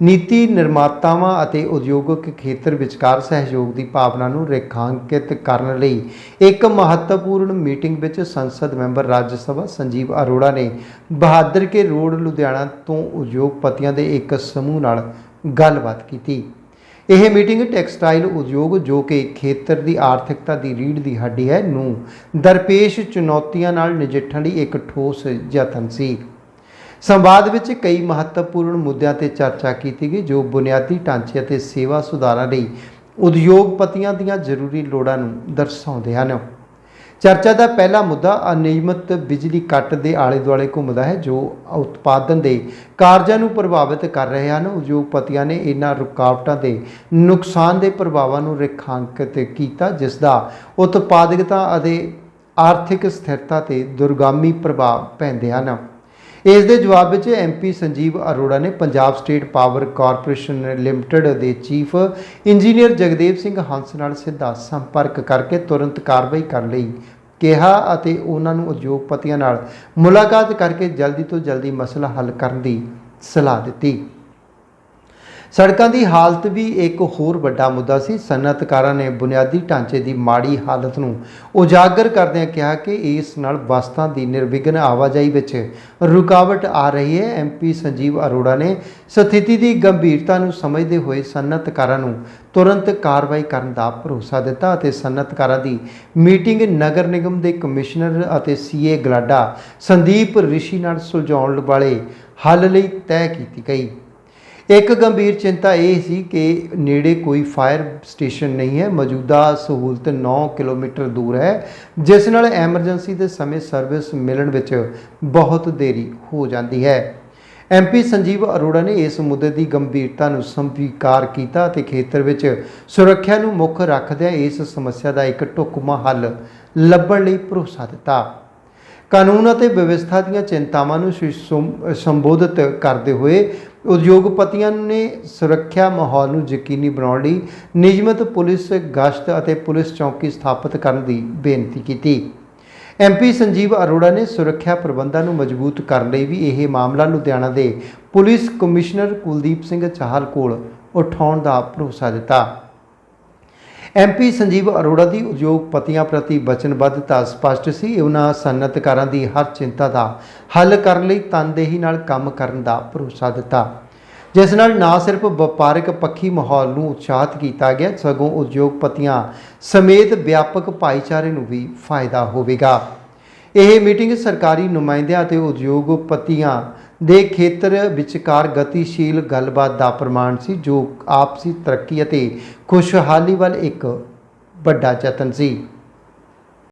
ਨੀਤੀ ਨਿਰਮਾਤਾਵਾਂ ਅਤੇ ਉਦਯੋਗਿਕ ਖੇਤਰ ਵਿਚਕਾਰ ਸਹਿਯੋਗ ਦੀ ਭਾਵਨਾ ਨੂੰ ਰੇਖਾਂਕਿਤ ਕਰਨ ਲਈ ਇੱਕ ਮਹੱਤਵਪੂਰਨ ਮੀਟਿੰਗ ਵਿੱਚ ਸੰਸਦ ਮੈਂਬਰ ਰਾਜ ਸਭਾ ਸੰਜੀਵ ਅਰੋੜਾ ਨੇ ਬਹਾਦਰ ਕੇ ਰੋਡ ਲੁਧਿਆਣਾ ਤੋਂ ਉਦਯੋਗਪਤੀਆਂ ਦੇ ਇੱਕ ਸਮੂਹ ਨਾਲ ਗੱਲਬਾਤ ਕੀਤੀ। ਇਹ ਮੀਟਿੰਗ ਟੈਕਸਟਾਈਲ ਉਦਯੋਗ ਜੋ ਕਿ ਖੇਤਰ ਦੀ ਆਰਥਿਕਤਾ ਦੀ ਰੀੜ੍ਹ ਦੀ ਹੱਡੀ ਹੈ ਨੂੰ ਦਰਪੇਸ਼ ਚੁਣੌਤੀਆਂ ਨਾਲ ਨਜਿੱਠਣ ਲਈ ਇੱਕ ਠੋਸ ਯਤਨ ਸੀ। ਸੰਵਾਦ ਵਿੱਚ ਕਈ ਮਹੱਤਵਪੂਰਨ ਮੁੱਦਿਆਂ ਤੇ ਚਰਚਾ ਕੀਤੀ ਗਈ, ਜੋ ਬੁਨਿਆਦੀ ਢਾਂਚੇ ਅਤੇ ਸੇਵਾ ਸੁਧਾਰਾਂ ਲਈ ਉਦਯੋਗਪਤੀਆਂ ਦੀਆਂ ਜ਼ਰੂਰੀ ਲੋੜਾਂ ਨੂੰ ਦਰਸਾਉਂਦੇ ਹਨ। ਚਰਚਾ ਦਾ ਪਹਿਲਾ ਮੁੱਦਾ ਅਨਿਯਮਿਤ ਬਿਜਲੀ ਕੱਟ ਦੇ ਆਲੇ ਦੁਆਲੇ ਘੁੰਮਦਾ ਹੈ, ਜੋ ਉਤਪਾਦਨ ਦੇ ਕਾਰਜਾਂ ਨੂੰ ਪ੍ਰਭਾਵਿਤ ਕਰ ਰਹੇ ਹਨ। ਉਦਯੋਗਪਤੀਆਂ ਨੇ ਇਹਨਾਂ ਰੁਕਾਵਟਾਂ ਦੇ ਨੁਕਸਾਨ ਦੇ ਪ੍ਰਭਾਵਾਂ ਨੂੰ ਰੇਖਾਂਕਿਤ ਕੀਤਾ, ਜਿਸ ਦਾ ਉਤਪਾਦਕਤਾ ਅਤੇ ਆਰਥਿਕ ਸਥਿਰਤਾ ਤੇ ਦੁਰਗਾਮੀ ਪ੍ਰਭਾਵ ਪੈਂਦੇ ਹਨ। ਇਸ ਦੇ ਜਵਾਬ ਵਿੱਚ ਐਮਪੀ ਸੰਜੀਵ ਅਰੋੜਾ ਨੇ Punjab State Power Corporation Limited ਦੇ ਚੀਫ ਇੰਜੀਨੀਅਰ ਜਗਦੇਵ ਸਿੰਘ ਹੰਸ ਨਾਲ ਸਿੱਧਾ ਸੰਪਰਕ ਕਰਕੇ ਤੁਰੰਤ ਕਾਰਵਾਈ ਕਰਨ ਲਈ ਕਿਹਾ ਅਤੇ ਉਹਨਾਂ ਨੂੰ ਉਦਯੋਗਪਤੀਆਂ ਨਾਲ ਮੁਲਾਕਾਤ ਕਰਕੇ ਜਲਦੀ ਤੋਂ ਜਲਦੀ ਮਸਲਾ ਹੱਲ ਕਰਨ ਦੀ ਸਲਾਹ ਦਿੱਤੀ। ਸੜਕਾਂ ਦੀ ਹਾਲਤ ਵੀ ਇੱਕ ਹੋਰ ਵੱਡਾ ਮੁੱਦਾ ਸੀ। ਸਨਅਤਕਾਰਾਂ ਨੇ ਬੁਨਿਆਦੀ ਢਾਂਚੇ ਦੀ ਮਾੜੀ ਹਾਲਤ ਨੂੰ ਉਜਾਗਰ ਕਰਦਿਆਂ ਕਿਹਾ ਕਿ ਇਸ ਨਾਲ ਵਸਤਾਂ ਦੀ ਨਿਰਵਿਘਨ ਆਵਾਜਾਈ ਵਿੱਚ ਰੁਕਾਵਟ ਆ ਰਹੀ ਹੈ। ਐਮਪੀ ਸੰਜੀਵ ਅਰੋੜਾ ਨੇ ਸਥਿਤੀ ਦੀ ਗੰਭੀਰਤਾ ਨੂੰ ਸਮਝਦੇ ਹੋਏ ਸਨਅਤਕਾਰਾਂ ਨੂੰ ਤੁਰੰਤ ਕਾਰਵਾਈ ਕਰਨ ਦਾ ਭਰੋਸਾ ਦਿੱਤਾ ਅਤੇ ਸਨਅਤਕਾਰਾਂ ਦੀ ਮੀਟਿੰਗ ਨਗਰ ਨਿਗਮ ਦੇ ਕਮਿਸ਼ਨਰ ਅਤੇ ਸੀਏ ਗਲਾਡਾ ਸੰਦੀਪ ਰਿਸ਼ੀ ਨਾਲ ਸੁਲਝਾਉਣ ਵਾਲੇ ਹੱਲ ਲਈ ਤੈਅ ਕੀਤੀ ਗਈ। ਇੱਕ ਗੰਭੀਰ ਚਿੰਤਾ ਇਹ ਸੀ ਕਿ ਨੇੜੇ ਕੋਈ ਫਾਇਰ ਸਟੇਸ਼ਨ ਨਹੀਂ ਹੈ, ਮੌਜੂਦਾ ਸਹੂਲਤ 9 ਕਿਲੋਮੀਟਰ ਦੂਰ ਹੈ, ਜਿਸ ਨਾਲ ਐਮਰਜੈਂਸੀ ਦੇ ਸਮੇਂ ਸਰਵਿਸ ਮਿਲਣ ਵਿੱਚ ਬਹੁਤ ਦੇਰੀ ਹੋ ਜਾਂਦੀ ਹੈ। ਐਮਪੀ ਸੰਜੀਵ ਅਰੋੜਾ ਨੇ ਇਸ ਮੁੱਦੇ ਦੀ ਗੰਭੀਰਤਾ ਨੂੰ ਸਵੀਕਾਰ ਕੀਤਾ ਅਤੇ ਖੇਤਰ ਵਿੱਚ ਸੁਰੱਖਿਆ ਨੂੰ ਮੁੱਖ ਰੱਖਦਿਆਂ ਇਸ ਸਮੱਸਿਆ ਦਾ ਇੱਕ ਢੁਕਵਾਂ ਹੱਲ ਲੱਭਣ ਲਈ ਭਰੋਸਾ ਦਿੱਤਾ। ਕਾਨੂੰਨ ਅਤੇ ਵਿਵਸਥਾ ਦੀਆਂ ਚਿੰਤਾਵਾਂ ਨੂੰ ਸ਼ਿ- ਸੰਬੋਧਿਤ ਕਰਦੇ ਹੋਏ ਉਦਯੋਗਪਤੀਆਂ ਨੇ ਸੁਰੱਖਿਆ ਮਾਹੌਲ ਨੂੰ ਯਕੀਨੀ ਬਣਾਉਣ ਲਈ ਨਿਯਮਤ ਪੁਲਿਸ ਗਸ਼ਤ ਅਤੇ ਪੁਲਿਸ ਚੌਕੀ ਸਥਾਪਿਤ ਕਰਨ ਦੀ ਬੇਨਤੀ ਕੀਤੀ। ਐਮਪੀ ਸੰਜੀਵ ਅਰੋੜਾ ਨੇ ਸੁਰੱਖਿਆ ਪ੍ਰਬੰਧਾਂ ਨੂੰ ਮਜ਼ਬੂਤ ਕਰਨ ਲਈ ਵੀ ਇਹ ਮਾਮਲਾ ਲੁਧਿਆਣਾ ਦੇ ਪੁਲਿਸ ਕਮਿਸ਼ਨਰ ਕੁਲਦੀਪ ਸਿੰਘ ਚਾਹਲ ਕੋਲ ਉਠਾਉਣ ਦਾ ਭਰੋਸਾ ਦਿੱਤਾ। ਐਮਪੀ ਸੰਜੀਵ ਅਰੋੜਾ ਦੀ ਉਦਯੋਗਪਤੀਆਂ ਪ੍ਰਤੀ ਵਚਨਬੱਧਤਾ ਸਪਸ਼ਟ ਸੀ। ਉਹਨਾਂ ਸਨਅਤਕਾਰਾਂ ਦੀ ਹਰ ਚਿੰਤਾ ਦਾ ਹੱਲ ਕਰਨ ਲਈ ਤਨਦੇਹੀ ਨਾਲ ਕੰਮ ਕਰਨ ਦਾ ਭਰੋਸਾ ਦਿੱਤਾ। ਜਿਸ ਨਾਲ ਨਾ ਸਿਰਫ ਵਪਾਰਕ ਪੱਖੀ ਮਾਹੌਲ ਨੂੰ ਉਤਸ਼ਾਹਿਤ ਕੀਤਾ ਗਿਆ, ਸਗੋਂ ਉਦਯੋਗਪਤੀਆਂ ਸਮੇਤ ਵਿਆਪਕ ਭਾਈਚਾਰੇ ਨੂੰ ਵੀ ਫਾਇਦਾ ਹੋਵੇਗਾ। ਇਹ ਮੀਟਿੰਗ ਸਰਕਾਰੀ ਨੁਮਾਇੰਦਿਆਂ ਅਤੇ ਉਦਯੋਗਪਤੀਆਂ ਦੇ ਖੇਤਰ ਵਿਚਕਾਰ ਗਤੀਸ਼ੀਲ ਗੱਲਬਾਤ ਦਾ ਪ੍ਰਮਾਣ ਸੀ, ਜੋ ਆਪਸੀ ਤਰੱਕੀ ਅਤੇ ਖੁਸ਼ਹਾਲੀ ਵੱਲ ਇੱਕ ਵੱਡਾ ਯਤਨ ਸੀ।